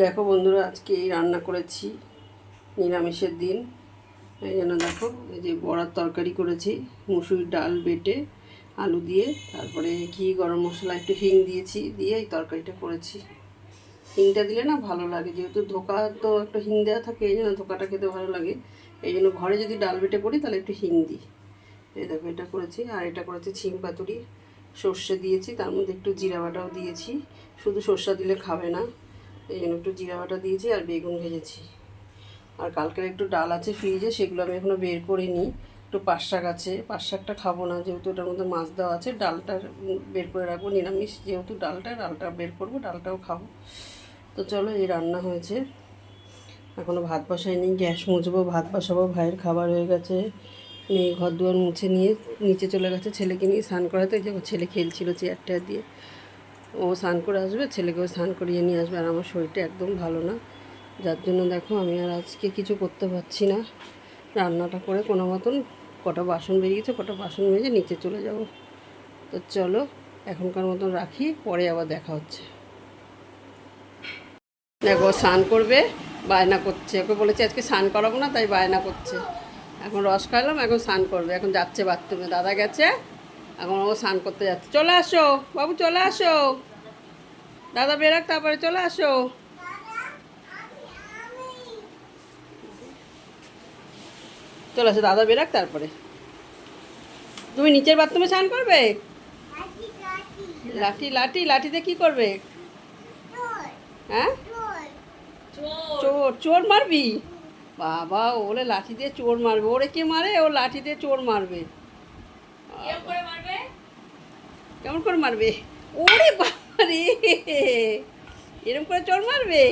দেখো বন্ধুরা, আজকে এই রান্না করেছি, নিরামিষের দিন। এই জন্য দেখো, এই যে বড়ার তরকারি করেছি মুসুরির ডাল বেটে, আলু দিয়ে, তারপরে ঘি, গরম মশলা, একটু হিং দিয়েছি, দিয়ে এই তরকারিটা করেছি। হিংটা দিলে না ভালো লাগে, যেহেতু ধোকা তো একটু হিং দেওয়া থাকে, এই জন্য ধোকাটা খেতে ভালো লাগে। এই জন্য ঘরে যদি ডাল বেটে করি, তাহলে একটু হিং দিই। এই দেখো, এটা করেছি, আর এটা করেছি ছিম পাতুরি। সর্ষে দিয়েছি, তার মধ্যে একটু জিরা বাটাও দিয়েছি। শুধু সর্ষা দিলে খাবে না। এই জন্য একটু জিরা বাটা দিয়েছি আর বেগুন ভেজেছি। আর কালকের একটু ডাল আছে ফ্রিজে, সেগুলো আমি এখনও বের করিনি। একটু পাট শাক আছে পাট শাকটা খাব না, যেহেতু ওটার মধ্যে মাছ দেওয়া আছে, ডালটা বের করে রাখব, নিরামিষ যেহেতু ডালটা ডালটা বের করব, ডালটাও খাব। তো চলো এই রান্না হয়েছে। এখনও ভাত বসাইনি, গ্যাস মুছবো, ভাত বসাবো, ভাইয়ের খাবার হয়ে গেছে। মেয়ে ঘর দুয়ার মুছে নিয়ে, নিচে চলে গেছে ছেলেকে নিয়ে স্নান করাতে যে ছেলে খেলছিল চেয়ার টেয়ার দিয়ে। ও স্নান করে আসবে, ছেলেকেও স্নান করিয়ে নিয়ে আসবে আর আমার শরীরটা একদম ভালো না। যার জন্য দেখো আমি আর আজকে কিছু করতে পারছি না। রান্নাটা করে কোনো মতন কটা বাসন বেরিয়েছে, কটা বাসন মেজে নিচে চলে যাব। তো চলো, এখনকার মতন রাখি, পরে আবার দেখা হচ্ছে। দেখো, স্নান করবে, বায়না করছে। ওকে বলেছে আজকে স্নান করাবো না, তাই বায়না করছে। এখন রস খাইলাম, এখন স্নান করবে। এখন যাচ্ছে বাথরুমে দাদা গেছে এখন ও স্নান করতে যাচ্ছে। চলে আসো, বাবু চলে আসো। দাদা বেরাক তারপরে চলে আসো। চলে আসো, দাদা বেরাক তারপরে। তুমি নিচের বাথরুমে স্নান করবে? লাঠি লাঠি লাঠিতে কি করবে? হ্যাঁ? চোর চোর মারবি? বাবা ও বলে লাঠি দিয়ে চোর মারবে। ওরে কে মারে? ও লাঠি দিয়ে চোর মারবে। কেমন করে মারবে? ওরে বাবা রে এরকম করে চোর মারবে?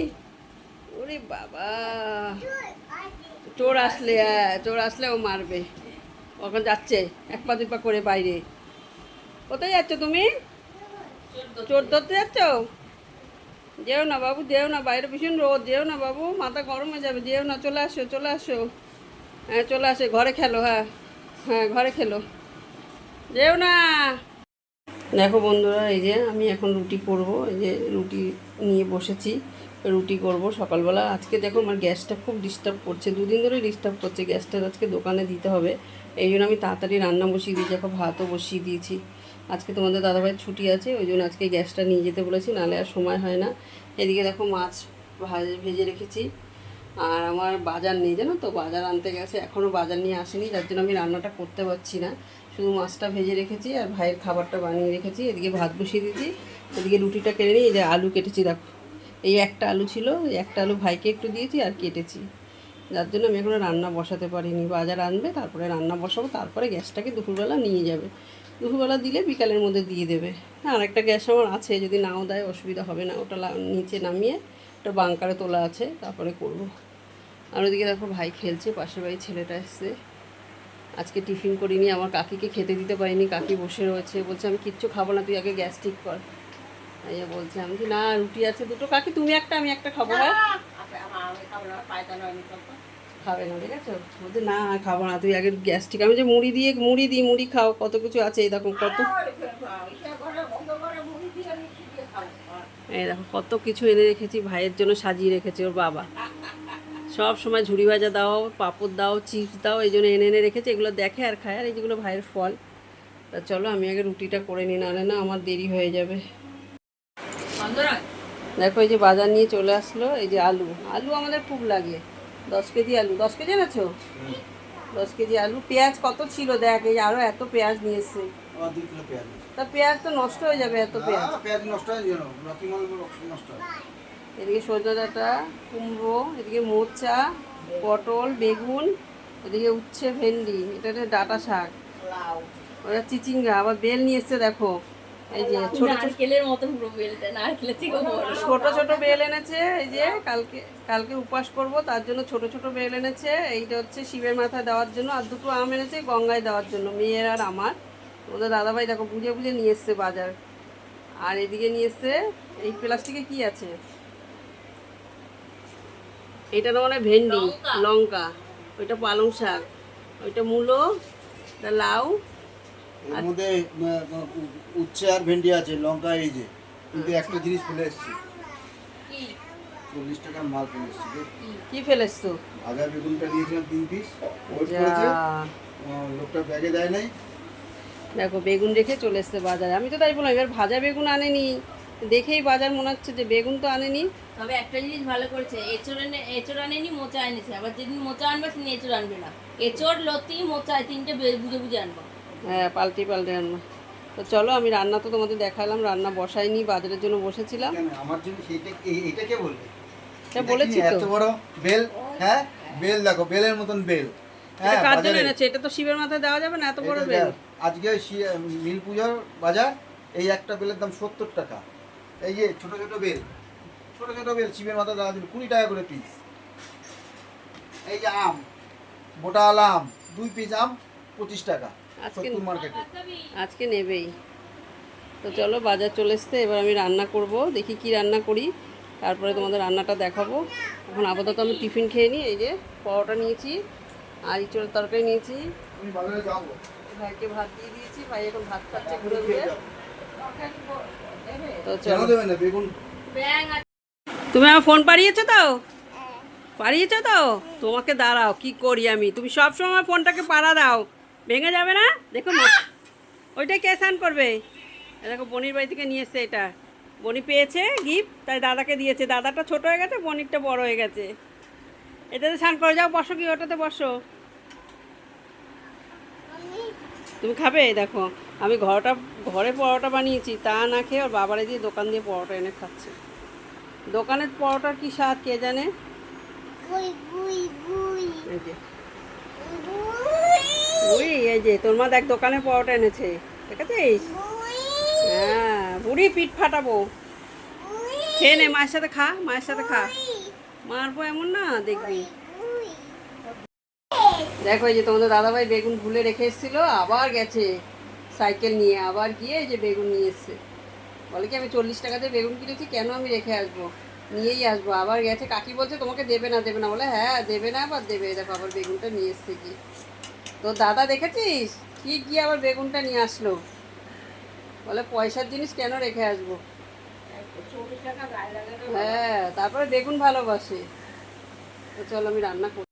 ওরে বাবা! চোর আসলে হ্যাঁ চোর আসলে ও মারবে ওখানে যাচ্ছে, এক পা, দুই পা করে বাইরে। কোথায় যাচ্ছ তুমি? চোর ধরতে যাচ্ছ? যেও না বাবু, যেও না, বাইরে ভীষণ রোদ। যেও না বাবু, মাথা গরম হয়ে যাবে। যেও না, চলে আসো চলে আসো। হ্যাঁ চলে আসো, ঘরে খেলো হ্যাঁ হ্যাঁ ঘরে খেলো। যেও না! দেখো বন্ধুরা, এই যে আমি এখন রুটি করব, এই যে রুটি নিয়ে বসেছি, রুটি করব সকালবেলা। আজকে দেখো আমার গ্যাসটা খুব ডিস্টার্ব করছে, দুদিন ধরে ডিস্টার্ব করছে, গ্যাসটা আজকে দোকানে দিতে হবে। এই জন্য আমি তাড়াতাড়ি রান্না বসিয়ে দিয়েছি এখন ভাতও বসিয়ে দিয়েছি। আজকে তোমাদের দাদাভাইয়ের ছুটি আছে, ওই জন্য আজকে গ্যাসটা নিয়ে যেতে বলেছি, নাহলে আর সময় হয় না। এদিকে দেখো মাছ ভাজে ভেজে রেখেছি। আর আমার বাজার নেই, জানো তো? বাজার আনতে গেছে এখনও বাজার নিয়ে আসেনি, যার জন্য আমি রান্নাটা করতে পারছি না। শুধু মাছটা ভেজে রেখেছি আর ভাইয়ের খাবারটা বানিয়ে রেখেছি, এদিকে ভাত বসিয়ে দিয়েছি, এদিকে রুটিটা কেটে নিই এই যে আলু কেটেছি, দেখো। এই একটা আলু ছিল, এই একটা আলু ভাইকে একটু দিয়েছি আর কেটেছি। যার জন্য আমি এখনও রান্না বসাতে পারিনি। বাজার আনবে, তারপরে রান্না বসাবো, তারপরে গ্যাসটাকে দুপুরবেলা নিয়ে যাবে। দুপুরবেলা দিলে বিকালের মধ্যে দিয়ে দেবে। হ্যাঁ আর একটা গ্যাস আমার আছে, যদি নাও দেয়, অসুবিধা হবে না, ওটা নিচে নামিয়ে ওটা বাঙ্কারে তোলা আছে তারপরে করব। আর ওদিকে দেখো ভাই খেলছে পাশের বাড়ি ছেলেটা এসছে। আজকে টিফিন করিনি আমার কাকিকে খেতে দিতে পারিনি কাকি বসে রয়েছে। বলছে আমি কিচ্ছু খাব না তুই আগে গ্যাস ঠিক কর বলছে আমি বলছি, না রুটি আছে দুটো। কাকি তুমি একটা আমি একটা খাব হ্যাঁ খাবে না ঠিক আছে বলছে না খাব না তুই আগে গ্যাস ঠিক আমি যে মুড়ি দিয়ে মুড়ি দিই মুড়ি খাও কত কিছু আছে এই দেখো কত। এই দেখো কত কিছু এনে রেখেছি ভাইয়ের জন্য সাজিয়ে রেখেছে ওর বাবা। সব সময় ঝুড়ি ভাজা দাও পাঁপড় দাও চিপস দাও এই জন্য এনে এনে রেখেছে এগুলো দেখে আর খায় আর এই যেগুলো ভাইয়ের ফল। তা চলো আমি আগে রুটিটা করে নিই নাহলে না আমার দেরি হয়ে যাবে। দেখো এই যে বাজার নিয়ে চলে আসলো এই যে আলু। আলু আমাদের খুব লাগে। দশ কেজি আলু। দশ কেজি এনেছো? দশ কেজি আলু। পেঁয়াজ কত ছিল দেখ এই আরও এত পেঁয়াজ নিয়ে এসছে। আবার দুই কিলো পেঁয়াজ তা পেঁয়াজ তো নষ্ট হয়ে যাবে এত পেঁয়াজ। পেঁয়াজ নষ্ট হয় নষ্ট হয়। এদিকে সজনা ডাঁটা কুমড়ো এদিকে মোচা পটল বেগুন এদিকে উচ্ছে ভেন্ডি এটা হচ্ছে ডাঁটা শাক। ওটা চিচিঙ্গা আবার বেল নিয়ে এসছে দেখো। এই যে ছোট ছোট নারকেলের মতো পুরো বেলটা নারকেলের থেকে বড়। ছোট ছোট বেল এনেছে এই যে কালকে কালকে উপাস করব তার জন্য ছোট ছোট বেল এনেছে। এইটা হচ্ছে শিবের মাথায় দেওয়ার জন্য আর দুটো আম এনেছে গঙ্গায় দেওয়ার জন্য মেয়ের আর আমার। ওদের দাদাভাই দেখো বুঝে বুঝে নিয়ে এসছে বাজার। আর এদিকে নিয়ে এসছে এই প্লাস্টিকে কি আছে? এটা তো মানে ভেন্ডি লঙ্কা। ওইটা পালং শাক ওইটা মূলো লাউ। এর মধ্যে উচ্ছে আর ভেন্ডি আছে লঙ্কা এই যে। কিন্তু একটা জিনিস ফেলে এসেছি। চল্লিশ টাকার মাল এসেছি রে। কি ভাজা বেগুনটা দিয়েছিলাম তিন পিস লোকটা ব্যাগে দেয় নাই। দেখো বেগুন রেখে চলে এসছে বাজারে। আমি তো তাই বললাম এবার ভাজা বেগুন আনেনি। দেখেই বাজার মনে হচ্ছে যে বেগুন তো আনেনি। তবে একটা জিনিস ভালো করেছে এঁচড় এনে এঁচড় আনেনি মোচা এনেছে। আবার যেদিন মোচা আনবে সেদিন এঁচড় আনবে না। এঁচড় লতি মোচা এই তিনটে বুঝে বুঝে আনব। হ্যাঁ পাল্টি পাল্টে আনব। তো চলো আমি রান্না তো তোমাদের দেখালাম রান্না বসাইনি বাজারের জন্য বসেছিলাম। আমার জন্য সেইটা এই- এইটা কে বলবে তা এটা বলেছি তো। এত বড় বেল হ্যাঁ? বেল দেখো বেলের মতন বেল। এটা হ্যাঁ কার জন্য এনেছে? এটা তো শিবের মাথায় দেওয়া যাবে না এত বড় বেল। আজকে নীল পুজোর বাজার এই একটা বেলের দাম সত্তর টাকা। এই যে ছোট ছোট বেল ছোট ছোট বেল শিবের মাথা দেওয়া দিল কুড়ি টাকা করে পিস এই যে আম বোটাল আম দুই পিস আম পঁচিশ টাকা। আজকে মার্কেটে আজকে নেবেই। তো চলো বাজার চলে এসছে এবার আমি রান্না করব দেখি কি রান্না করি। তারপরে তোমাদের রান্নাটা দেখাবো। এখন আপাতত আমি টিফিন খেয়ে নিই এই যে পরোটা নিয়েছি। আর ইঁচড়ের তরকারি নিয়েছি। আমি ভাইকে ভাত দিয়ে দিয়েছি ভাই এখন ভাত খাচ্ছে ঘুরে ঘুরে। তো চলো। দেবে না বেগুন? ব্যাং আছে তুমি আমার ফোন পাড়িয়েছো তো? পাড়িয়েছো তো? তোমাকে দাঁড়াও কি করি আমি? তুমি সব সময় আমার ফোনটাকে পাড়া দাও। ভেঙে যাবে না? দেখো না। ওইটাই কে স্নান করবে? এ দেখো বনির বাড়ি থেকে নিয়ে এসছে এটা। বনি পেয়েছে গিফট তাই দাদাকে দিয়েছে। দাদাটা ছোট হয়ে গেছে বনিরটা বড় হয়ে গেছে। এটাতে স্নান করে যাও বসো কি ওটাতে বসো। তুমি খাবে? দেখো আমি ঘরটা ঘরে পরোটা বানিয়েছি তা না খেয়ে ওর বাবারে দিয়ে দোকান দিয়ে পরোটা এনে খাচ্ছে। দোকানের পরোটার কি স্বাদ কে জানে? উই এই যে। তোর মা দেখ দোকানে পরোটা এনেছে দেখেছিস? হ্যাঁ বুড়ি পিঠ ফাটাবো। খেয়ে নে মায়ের সাথে খা মায়ের সাথে খা। মারবো এমন না, দেখবি। দেখো এই যে তোমাদের দাদাভাই বেগুন ভুলে রেখে এসেছিল, আবার গেছে সাইকেল নিয়ে, আবার গিয়ে যে বেগুন নিয়ে এসছে। বলে কি আমি চল্লিশ টাকাতে বেগুন কিনেছি, কেন আমি রেখে আসব? নিয়েই আসব, আবার গেছে, কাকি বলছে তোমাকে দেবে না দেবে না। বলে হ্যাঁ দেবে না, আবার দেবে দেখো আবার বেগুনটা নিয়ে এসছে কি তো দাদা দেখেছিস? কি গিয়ে আবার বেগুনটা নিয়ে আসলো? বলে, পয়সার জিনিস কেন রেখে আসব? হ্যাঁ তারপরে দেখুন ভালোবাসে। তো চলো আমি রান্না করি।